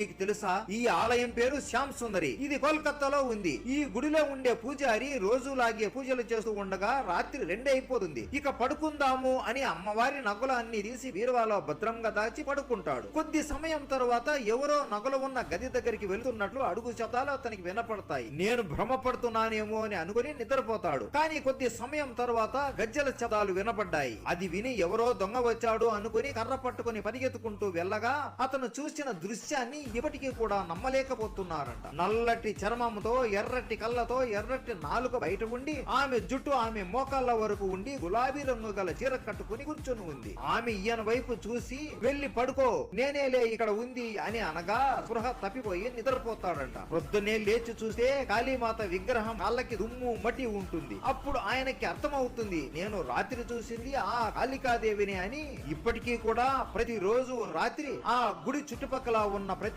మీకు తెలుసా? ఈ ఆలయం పేరు శ్యామ్ సుందరి. ఇది కోల్కతాలో ఉంది. ఈ గుడిలో ఉండే పూజారి రోజులాగే పూజలు చేస్తూ ఉండగా రాత్రి రెండే అయిపోతుంది. ఇక పడుకుందాము అని అమ్మవారి నగలు అన్ని తీసి బీరువాలో భద్రంగా దాచి పడుకుంటాడు. కొద్ది సమయం తరువాత ఎవరో నగలు ఉన్న గది దగ్గరికి వెళ్తున్నట్లు అడుగు శబ్దాలు అతనికి వినపడతాయి. నేను భ్రమపడుతున్నానేమో అని అనుకుని నిద్రపోతాడు. కానీ కొద్ది సమయం తరువాత గజ్జల శబ్దాలు వినపడ్డాయి. అది విని ఎవరో దొంగ వచ్చాడు అనుకుని కర్ర పట్టుకుని పరిగెత్తుకుంటూ వెళ్ళగా అతను చూసిన దృశ్యాన్ని ఇప్పటికీ కూడా నమ్మలేకపోతున్నారంట. నల్లటి చర్మంతో ఎర్రటి కళ్ళతో ఎర్రటి నాలుక బయట ఉండి ఆమె జుట్టు ఆమె మోకాళ్ళ వరకు ఉండి గులాబీ రంగు గల చీర కట్టుకుని కూర్చొని ఉంది. ఆమె ఈయన వైపు చూసి వెళ్ళి పడుకో నేనేలే ఇక్కడ ఉంది అని అనగా స్పృహ తప్పిపోయి నిద్రపోతాడంట. ప్రొద్దునే లేచి చూస్తే కాళీమాత విగ్రహం కాళ్ళకి దుమ్ము మట్టి ఉంటుంది. అప్పుడు ఆయనకి అర్థమవుతుంది నేను రాత్రి చూసింది ఆ కాళికాదేవిని అని. ఇప్పటికీ కూడా ప్రతిరోజు రాత్రి ఆ గుడి చుట్టుపక్కల ఉన్న ప్రతి